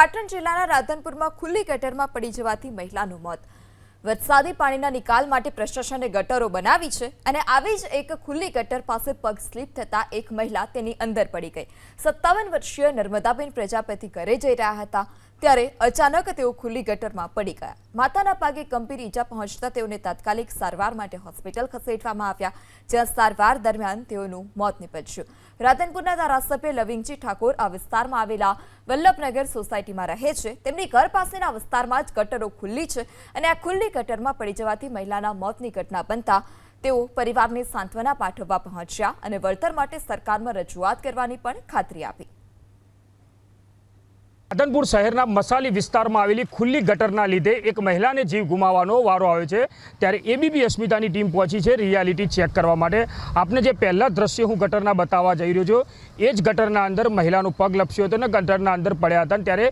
પાટણ જિલ્લાના રાધનપુરમાં ખુલ્લી ગટરમાં પડી જવાથી મહિલાનું મોત. વરસાદી પાણીના નિકાલ માટે પ્રશાસને ગટરો બનાવી છે અને આવી જ એક ખુલ્લી ગટર પાસે પગ સ્લીપ થતાં એક મહિલા તેની અંદર પડી ગઈ. સત્તાવન વર્ષીય નર્મદાબેન પ્રજાપતિ ઘરે જઈ રહ્યા હતા. ત્યારે અચાનક તેઓ ખુલ્લી ગટરમાં પડી ગયા. માતાના પાગે ગંભીર ઈજા પહોંચતા તેઓને તાત્કાલિક સારવાર માટે હોસ્પિટલ ખસેડવામાં આવ્યા, જ્યાં સારવાર દરમિયાન તેઓનું મોત નીપજ્યું. રાધનપુરના ધારાસભ્ય લવિંગજી ઠાકોર આ વિસ્તારમાં આવેલા વલ્લભનગર સોસાયટીમાં રહે છે. તેમની ઘર પાસેના વિસ્તારમાં જ ગટરો ખુલ્લી છે અને આ ખુલ્લી ગટરમાં પડી જવાથી મહિલાના મોતની ઘટના બનતા તેઓ પરિવારને સાંત્વના પાઠવવા પહોંચ્યા અને વળતર માટે સરકારમાં રજૂઆત કરવાની પણ ખાતરી આપી. રાધનપુર શહેરના મસાલી વિસ્તારમાં આવેલી ખુલ્લી ગટરના લીધે એક મહિલાને જીવ ગુમાવવાનો વારો આવ્યો છે. ત્યારે એબીપી અસ્મિતાની ટીમ પહોંચી છે રિયાલિટી ચેક કરવા માટે. આપને જે પહેલાં દ્રશ્ય હું ગટરના બતાવવા જઈ રહ્યો છું, એ જ ગટરના અંદર મહિલાનું પગ લપસ્યું હતો અને ગટરના અંદર પડ્યા હતા ત્યારે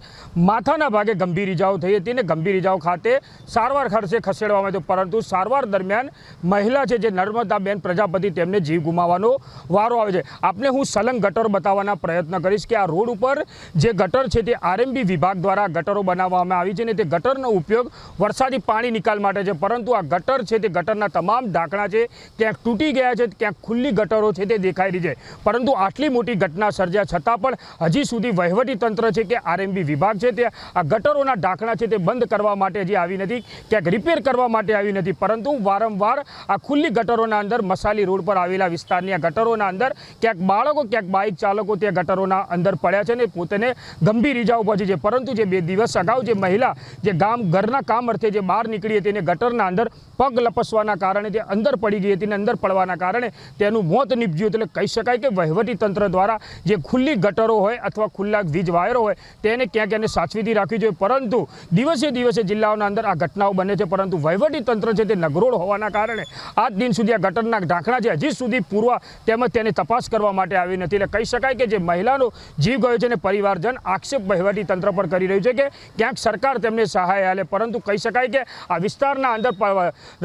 માથાના ભાગે ગંભીર ઇજાઓ થઈ હતી અને ગંભીર ઇજાઓ ખાતે સારવાર ખર્ચે ખસેડવામાં આવ્યો પરંતુ સારવાર દરમિયાન મહિલા છે જે નર્મદાબેન પ્રજાપતિ તેમને જીવ ગુમાવવાનો વારો આવે છે. આપને હું સલંગ ગટર બતાવવાના પ્રયત્ન કરીશ કે આ રોડ ઉપર જે ગટર છે તે આરએમબી વિભાગ દ્વારા ગટરો બનાવવામાં આવી છે અને તે ગટરનો ઉપયોગ વરસાદી પાણી નિકાલ માટે છે. પરંતુ આ ગટર છે તે ગટરના તમામ ઢાંકણા છે, ક્યાંક તૂટી ગયા છે, ક્યાંક ખુલ્લી ગટરો છે તે દેખાઈ રહી છે. પરંતુ આટલી મોટી ઘટના સર્જ્યા છતાં પણ હજી સુધી વહીવટી તંત્ર છે કે આરએમબી વિભાગ છે તે આ ગટરોના ઢાંકણા છે તે બંધ કરવા માટે હજી આવી નથી, ક્યાંક રિપેર કરવા માટે આવી નથી. પરંતુ વારંવાર આ ખુલ્લી ગટરોના અંદર મસાલી રોડ પર આવેલા વિસ્તારની આ ગટરોના અંદર ક્યાંક બાળકો, ક્યાંક બાઇક ચાલકો ત્યાં ગટરોના અંદર પડ્યા છે અને પોતાને ગંભીર ઇજાઓ પહોંચી છે પરંતુ જે બે દિવસ અગાઉ જે મહિલા જે ગામ, ઘરના કામ અર્થે જે બહાર નીકળી હતી તેને ગટરના અંદર પગ લપસવાના કારણે તે અંદર પડી ગઈ હતી અને અંદર પડવાના કારણે તેનું મોત નીપજ્યું એટલે કહી શકાય કે વહીવટી તંત્ર દ્વારા જે ખુલ્લી ગટરો હોય અથવા ખુલ્લા વીજ વાયરો હોય તેને ક્યાંક એને સાચવીથી રાખવી જોઈએ. પરંતુ દિવસે દિવસે જિલ્લાઓના અંદર આ ઘટનાઓ બને છે, પરંતુ વહીવટી તંત્ર છે તે નગરોળ હોવાના કારણે આજ દિન સુધી આ ગટરના ઢાંકણા છે હજી સુધી પૂરવા તેમજ તેની તપાસ કરવા માટે આવી નથી. એટલે કહી શકાય કે જે મહિલાનો જીવ ગયો છે અને પરિવારજન આક્ષેપ વહીવટી તંત્ર પર કરી રહ્યું છે કે ક્યાંક સરકાર તેમને સહાય આલે. પરંતુ કહી શકાય કે આ વિસ્તારના અંદર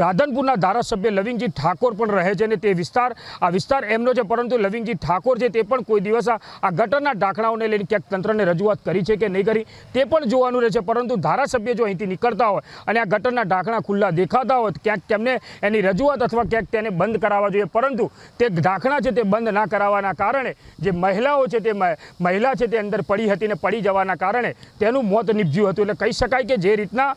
રાધનપુરના ધારાસભ્ય લવિંગજી ઠાકોર પણ રહે છે અને તે વિસ્તાર, આ વિસ્તાર એમનો છે. પરંતુ લવિંગજી ઠાકોર છે તે પણ કોઈ દિવસ આ ગટરના ઢાંકણાઓને લઈને ક્યાંક તંત્રને રજૂઆત કરી છે કે નહીં કરી, તે પણ જોવાનું રહેશે પરંતુ ધારાસભ્ય જો અહીંથી નીકળતા હોય અને આ ગટરના ઢાંકણા ખુલ્લા દેખાતા હોય, ક્યાંક તેમને એની રજૂઆત અથવા ક્યાંક તેને બંધ કરાવવા જોઈએ. પરંતુ તે ઢાંકણા છે તે બંધ ના કરાવવાના કારણે જે મહિલાઓ છે તે મહિલા છે તે અંદર પડી હતી ને પડી જવાના કારણે તેનું મોત નીપજ્યું હતું. એટલે કહી શકાય કે જે રીતના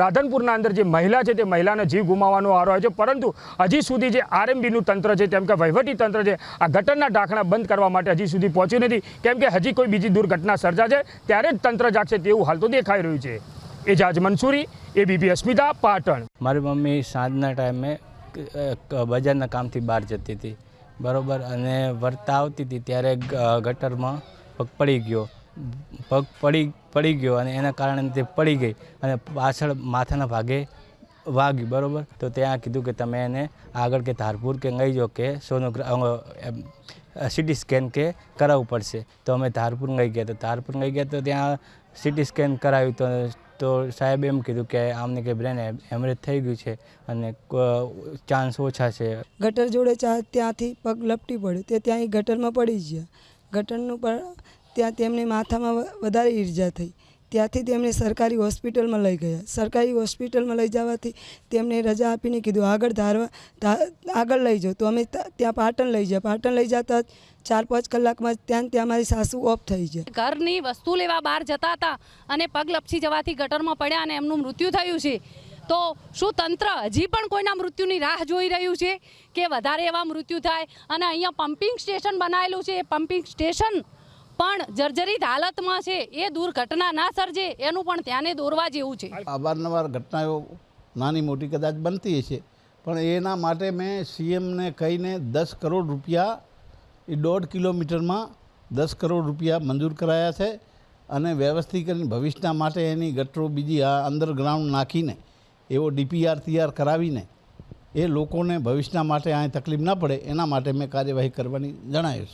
રાધનપુરના અંદર જે મહિલા છે તે મહિલાનો જીવ ગુમાવવાનો વારો છે પરંતુ હજી સુધી જે આરએમબીનું તંત્ર છે, તેમ કે વહીવટી તંત્ર છે, આ ગટરના ઢાંકણા બંધ કરવા માટે હજી સુધી પહોંચ્યું નથી. કેમ કે હજી કોઈ બીજી દુર્ઘટના સર્જાશે ત્યારે જ તંત્ર જાગશે તેવું હાલ તો દેખાઈ રહ્યું છે. એજાજ મંસૂરી, એબીપી અસ્મિતા પાટણ. મારી મમ્મી સાંજના ટાઈમે બજારના કામથી બહાર જતી હતી. બરોબર, અને વર્તા આવતી હતી, ત્યારે ગટરમાં પગ પડી ગયો. પગ પડી પડી ગયો અને એના કારણે તે પડી ગઈ અને પાછળ માથાના ભાગે વાગી બરાબર? તો ત્યાં કીધું કે તમે એને આગળ કે ધારપુર કે લઈ જાઓ કે સોનોગ્રા સિટી સ્કેન કે કરાવવું પડશે. તો અમે ધારપુર લઈ ગયા. તો ધારપુર લઈ ગયા તો ત્યાં સિટી સ્કેન કરાવ્યું તો તો સાહેબ એમ કીધું કે આમને કે બ્રેન હેમરેજ થઈ ગયું છે અને ચાન્સ ઓછા છે. ગટર જોડે ત્યાંથી પગ લપટી પડ્યું. તે ત્યાં ગટરમાં પડી ગયા. ગટરનું પણ ત્યાં તેમને માથામાં વધારે ઈજા થઈ. ત્યાંથી તેમને સરકારી હોસ્પિટલમાં લઈ ગયા. સરકારી હોસ્પિટલમાં લઈ જવાથી તેમને રજા આપીને કીધું, આગળ ધારવા આગળ લઈ જાઓ. તો અમે ત્યાં પાટણ લઈ ગયા પાટણ લઈ જતા ચાર પાંચ કલાકમાં ત્યાં ત્યાં મારી સાસુ ઓફ થઈ જાય ઘરની વસ્તુ લેવા બહાર જતા હતા અને પગ લપસી જવાથી ગટરમાં પડ્યા અને એમનું મૃત્યુ થયું છે. તો શું તંત્ર હજી પણ કોઈના મૃત્યુની રાહ જોઈ રહ્યું છે? કે વધારે એવા મૃત્યુ થાય? અને અહીંયા પમ્પિંગ સ્ટેશન બનાવેલું છે. એ પમ્પિંગ સ્ટેશન પણ જર્જરિત હાલતમાં છે, એ દુર્ઘટના ના સર્જે, એનું પણ ધ્યાને દોરવા જેવું છે. અવારનવાર ઘટનાઓ નાની મોટી કદાચ બનતી હશે, પણ એના માટે મેં સીએમને કહીને દસ કરોડ રૂપિયા, એ દોઢ કિલોમીટરમાં દસ કરોડ રૂપિયા મંજૂર કરાયા છે અને વ્યવસ્થિત કરીને ભવિષ્યના માટે એની ગટરો બીજી આ અંડરગ્રાઉન્ડ નાખીને, એવો ડીપીઆર તૈયાર કરાવીને, એ લોકોને ભવિષ્યના માટે અહીં તકલીફ ના પડે, એના માટે મેં કાર્યવાહી કરવાની જણાવ્યું છે.